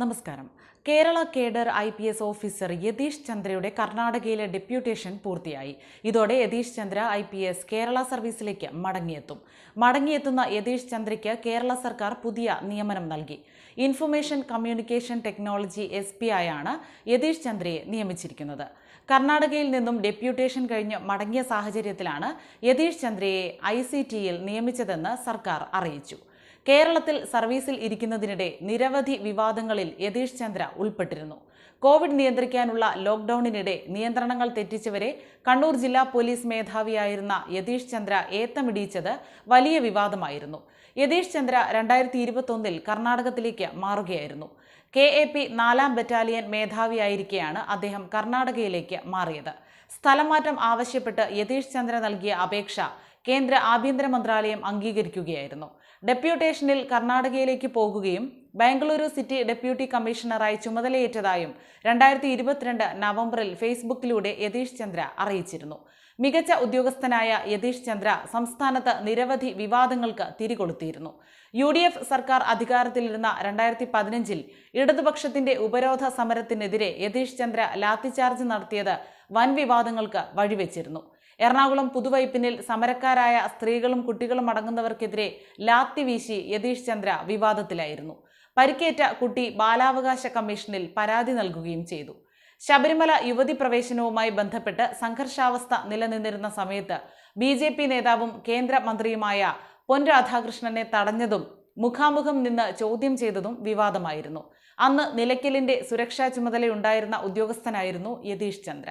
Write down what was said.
നമസ്കാരം. Kerala cadre I P S officer Yathish ചന്ദ്രയുടെ കർണാടകയിലെ deputation പൂർത്തിയായി. ഇതോടെ Yathish Chandra I P S Kerala സർവീസിലേക്ക് മടങ്ങിയെത്തും. മടങ്ങിയെത്തുന്ന യതീഷ് ചന്ദ്രയ്ക്ക് കേരള സർക്കാർ പുതിയ നിയമനം നൽകി. Information communication technology S P ആയാണ് യതീഷ് ചന്ദ്രയെ നിയമിച്ചിരിക്കുന്നത്. കർണാടകയിൽ നിന്നും ഡെപ്യൂട്ടേഷൻ കഴിഞ്ഞ് മടങ്ങിയ സാഹചര്യത്തിലാണ് യതീഷ് ചന്ദ്രയെ ഐ സി ടിയിൽ നിയമിച്ചതെന്ന് സർക്കാർ അറിയിച്ചു. കേരളത്തിൽ സർവീസിൽ ഇരിക്കുന്നതിനിടെ നിരവധി വിവാദങ്ങളിൽ യതീഷ് ചന്ദ്ര ഉൾപ്പെട്ടിരുന്നു. കോവിഡ് നിയന്ത്രിക്കാനുള്ള ലോക്ഡൌണിനിടെ നിയന്ത്രണങ്ങൾ തെറ്റിച്ചവരെ കണ്ണൂർ ജില്ലാ പോലീസ് മേധാവിയായിരുന്ന യതീഷ് ചന്ദ്ര ഏത്തമിടിയിച്ചത് വലിയ വിവാദമായിരുന്നു. യതീഷ് ചന്ദ്ര രണ്ടായിരത്തി ഇരുപത്തൊന്നിൽ കർണാടകത്തിലേക്ക് മാറുകയായിരുന്നു. കെ എ പി നാലാം ബറ്റാലിയൻ മേധാവിയായിരിക്കെയാണ് അദ്ദേഹം കർണാടകയിലേക്ക് മാറിയത്. സ്ഥലമാറ്റം ആവശ്യപ്പെട്ട് യതീഷ് ചന്ദ്ര നൽകിയ അപേക്ഷ കേന്ദ്ര ആഭ്യന്തര മന്ത്രാലയം അംഗീകരിക്കുകയായിരുന്നു. ഡെപ്യൂട്ടേഷനിൽ കർണാടകയിലേക്ക് പോകുകയും ബാംഗ്ലൂരു സിറ്റി ഡെപ്യൂട്ടി കമ്മീഷണറായി ചുമതലയേറ്റതായും രണ്ടായിരത്തി ഇരുപത്തിരണ്ട് നവംബറിൽ ഫേസ്ബുക്കിലൂടെ യതീഷ് ചന്ദ്ര അറിയിച്ചിരുന്നു. മികച്ച ഉദ്യോഗസ്ഥനായ യതീഷ് ചന്ദ്ര സംസ്ഥാനത്ത് നിരവധി വിവാദങ്ങൾക്ക് തിരികൊളുത്തിയിരുന്നു. യു ഡി എഫ് സർക്കാർ അധികാരത്തിലിരുന്ന രണ്ടായിരത്തി പതിനഞ്ചിൽ ഇടതുപക്ഷത്തിന്റെ ഉപരോധ സമരത്തിനെതിരെ യതീഷ് ചന്ദ്ര ലാത്തിചാർജ് നടത്തിയത് വൻ വിവാദങ്ങൾക്ക് വഴിവെച്ചിരുന്നു. എറണാകുളം പുതുവൈപ്പിനിൽ സമരക്കാരായ സ്ത്രീകളും കുട്ടികളും അടങ്ങുന്നവർക്കെതിരെ ലാത്തി വീശി യതീഷ് ചന്ദ്ര വിവാദത്തിലായിരുന്നു. പരിക്കേറ്റ കുട്ടി ബാലാവകാശ കമ്മീഷനിൽ പരാതി നൽകുകയും ചെയ്തു. ശബരിമല യുവതി പ്രവേശനവുമായി ബന്ധപ്പെട്ട് സംഘർഷാവസ്ഥ നിലനിന്നിരുന്ന സമയത്ത് ബി ജെ പി നേതാവും കേന്ദ്രമന്ത്രിയുമായ പൊൻ രാധാകൃഷ്ണനെ തടഞ്ഞതും മുഖാമുഖം നിന്ന് ചോദ്യം ചെയ്തതും വിവാദമായിരുന്നു. അന്ന് നിലയ്ക്കലിന്റെ സുരക്ഷാ ചുമതലയുണ്ടായിരുന്ന ഉദ്യോഗസ്ഥനായിരുന്നു യതീഷ് ചന്ദ്ര.